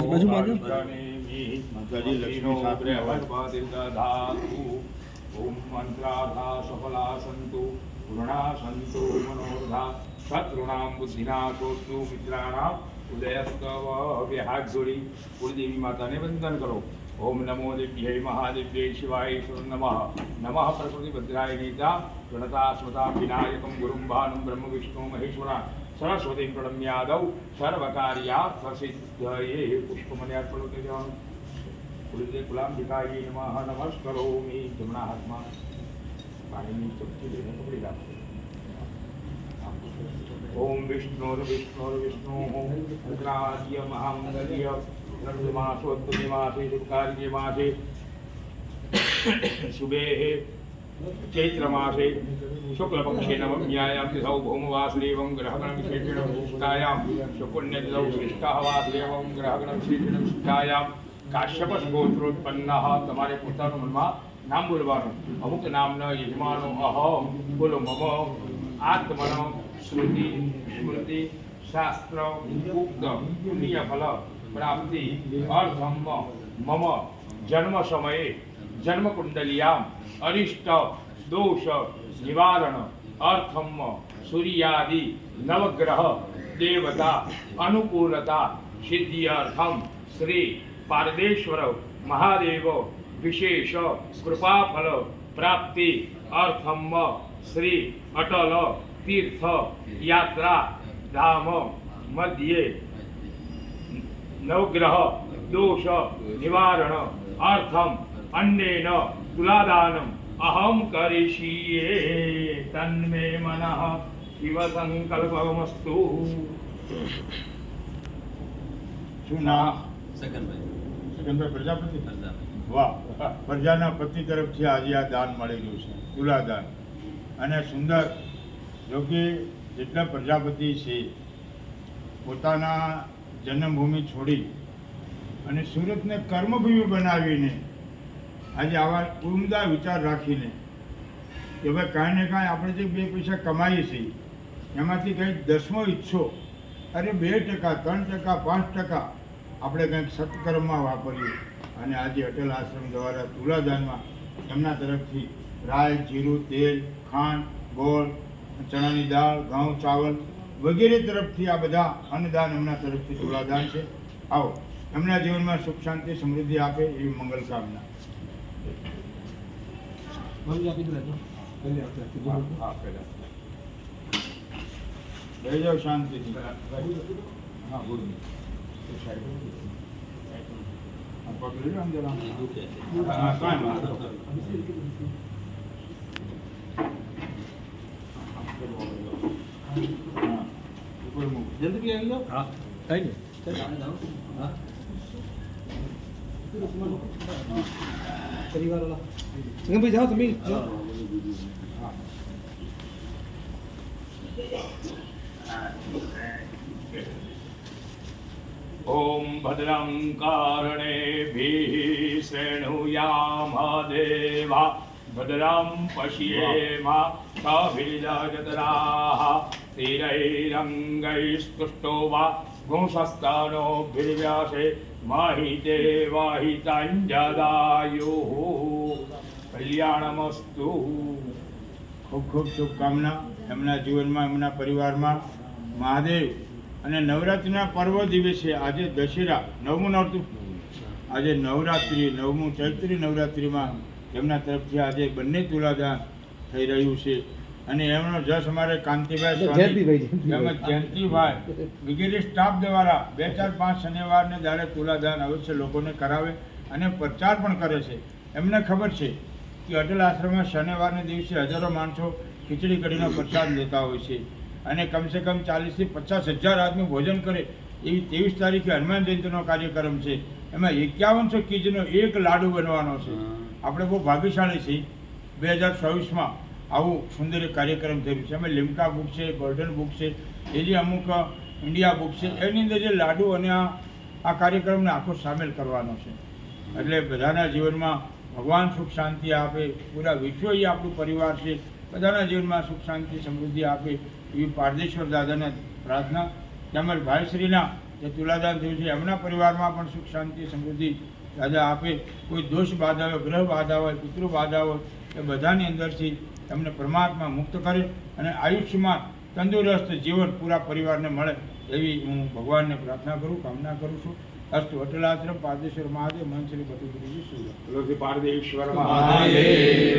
બાજુ બાજુ ઓમ મંત્રાધા સંતુ ઋણા સંતુ મનોરધા સતૃણામ બુદ્ધિનાશોસ્તુ મિત્રાણામ ઉદયસ્તવ બે હાથ જોડી કુળદેવી માતાને વંદન કરો ઓમ નમો દિવ્યై મહાદેવ્યై શિવાય ઈશ્વર નમઃ નમઃ પ્રકૃતિ ભદ્રાય ગીતા ગણતા સ્મતા વિનાયકમ ગુરુમ ભાનુમ બ્રહ્મ વિષ્ણુ મહેશ્વરા સરસ્વતી પ્રણમ્યાદૌ સર્વકાર્યાર્થ સિદ્ધયે પુષ્પમને અર્પણો તે જવાનું કુલદેવ કુલાંબિકાય નમઃ નમસ્કરોમિ જમણા હાથમાં પાણીની ચપટી લઈને પકડી રાખો ઓમ વિષ્ણુર્વિષ્ણુર્વિષ્ણુઃ રૂદ્રાદ્ય મહામંગલ્ય નર્મમાસોદ્ભુતિમાસે શુભકાર્યમાસે શુભેः ચૈત્રમાસે શુક્લપક્ષે નવમ્યાયાं तिथौ भौमवासुदेवं ग्रहगणविशेषेण विशिष्टायां शुपुण्यतिथौ श्रेष्ठः वासुदेवं ग्रहगणविशेषेण विशिष्टायां કાશ્યપસ્ગોત્રોત્પન્નઃ તમારે પોતાનું મનમાં નામ બોલવાનું અમુક નામના યજમાનો અહમ બોલો મમ આત્મન શ્રુતિ સ્મૃતિ શાસ્ત્ર ઉક્ત પુણ્ય ફલ પ્રાપ્તિ અર્ધમ મમ, જન્મ સમયે જન્મ કુંડલિયામ અરિષ્ટ દોષ, નિવારણ અર્થમ સૂર્યાદિ, નવગ્રહ, દેવતા અનુકૂલતા સિદ્ધિયર્થમ, શ્રી, પારદેશ્વર, મહાદેવ, વિશેષ કૃપાફલ પ્રાપ્તિ અર્થમ શ્રી, અટલ, તીર્થ, યાત્રા, ધામ, મધ્યે નવગ્રહ દોષ નિવારણ અર્થમ અન્નેન તુલાદાનમ અહમ કરીશીએ તન્મે મનઃ શિવ સંકલ્પમસ્તુ શું નામ સગનભાઈ સગનભાઈ પ્રજાપતિ. વાહ પ્રજાના પતિ તરફથી આજે આ દાન મળી રહ્યું છે તુલાદાન અને સુંદર જોકે જેટલા પ્રજાપતિ છે પોતાના જન્મભૂમિ છોડી અને સુરતને કર્મભૂમિ બનાવીને આજે આવા ઉમદા વિચાર રાખીને કે ભાઈ કાંઈ ને કાંઈ આપણે જે બે પૈસા કમાઈએ છીએ, એમાંથી કંઈક દસમો ઈચ્છો, અરે બે ટકા, ત્રણ ટકા, પાંચ ટકા આપણે કંઈક સત્કર્મમાં વાપરીએ. અને આજે અટલ આશ્રમ દ્વારા તુલાદાનમાં એમના તરફથી રાય જીરું, તેલ, ખાંડ, ગોળ, ચણાની દાળ, ઘઉં, ચાવલ વગેરે તરફથી આ બધા અન્નદાન એમના તરફથી તુલાદાન છે. આવો એમના જીવનમાં સુખ શાંતિ સમૃદ્ધિ આપે એવી મંગલ કામના. રહી જાઓ શાંતિ હા, સાઈડ જલ્દી આવી જાઓ હા કઈ નહીં હા પરિવાર વાળા ભાઈ ઓમ ભદ્રમ કારણે ભદ્રમ પશ્યેમા સવિલજતરા स्थिरैरङ्गैस्तुष्टो वा गुंसस्तनोभिर्व्यासे महिते वाहिताञ्जदायुः કલ્યાણમસ્તુ ખૂબ ખૂબ શુભકામના એમના જીવનમાં એમના પરિવારમાં મહાદેવ અને નવરાત્રિના પર્વ દિવસે આજે દશેરા નવમું નોરતું આજે નવરાત્રિ નવમું ચૈત્રી નવરાત્રિમાં એમના તરફથી આજે બંને તુલાદાન થઈ રહ્યું છે અને એમનો જસ અમારે કાંતિભાઈ સ્વામી. તેમજ જયંતિભાઈ વગેરે સ્ટાફ દ્વારા બે ચાર પાંચ શનિવારને દાડે તુલાદાન અવશ્ય લોકોને કરાવે અને પ્રચાર પણ કરે છે. એમને ખબર છે કે અટલ આશ્રમમાં શનિવારને દિવસે હજારો માણસો ખીચડી કઢીનો પ્રસાદ લેતા હોય છે અને કમસે કમ ચાલીસથી પચાસ હજાર આદમી ભોજન કરે એવી ત્રેવીસ તારીખે હનુમાન જયંતિનો કાર્યક્રમ છે. એમાં એકાવનસો કેજીનો એક લાડુ બનવાનો છે. આપણે બહુ ભાગ્યશાળી છીએ. બે હજાર ચોવીસમાં આવું સુંદર કાર્યક્રમ થયું છે. અમે લીમકા બુક છે, ગોલ્ડન બુક છે, એ જે અમુક ઇન્ડિયા બુક છે, એની અંદર જે લાડુ અને આ આ કાર્યક્રમને આખો સામેલ કરવાનો છે. એટલે બધાના જીવનમાં ભગવાન સુખ શાંતિ આપે, પૂરા વિશ્વ એ આપણું પરિવાર છે, બધાના જીવનમાં સુખ શાંતિ, સમૃદ્ધિ આપે, એવી પારદેશ્વર દાદાને પ્રાર્થના. તેમજ ભાઈશ્રીના જે તુલાદાન થયું છે, એમના પરિવારમાં પણ સુખ શાંતિ, સમૃદ્ધિ દાદા આપે. કોઈ દોષ બાધા હોય, ગ્રહ બાધા હોય, પિતૃ બાધા હોય, એ બધાની અંદરથી એમને પરમાત્મા મુક્ત કરે અને આયુષ્યમાં તંદુરસ્ત જીવન પૂરા પરિવારને મળે એવી હું ભગવાનને પ્રાર્થના કરું કામના કરું છું. અસ્તુ અટલાશ્રમ પારદેશ્વર મહાદેવ મન શ્રી બટુગીરી સુરત પારદેશ્વર મહાદેવ.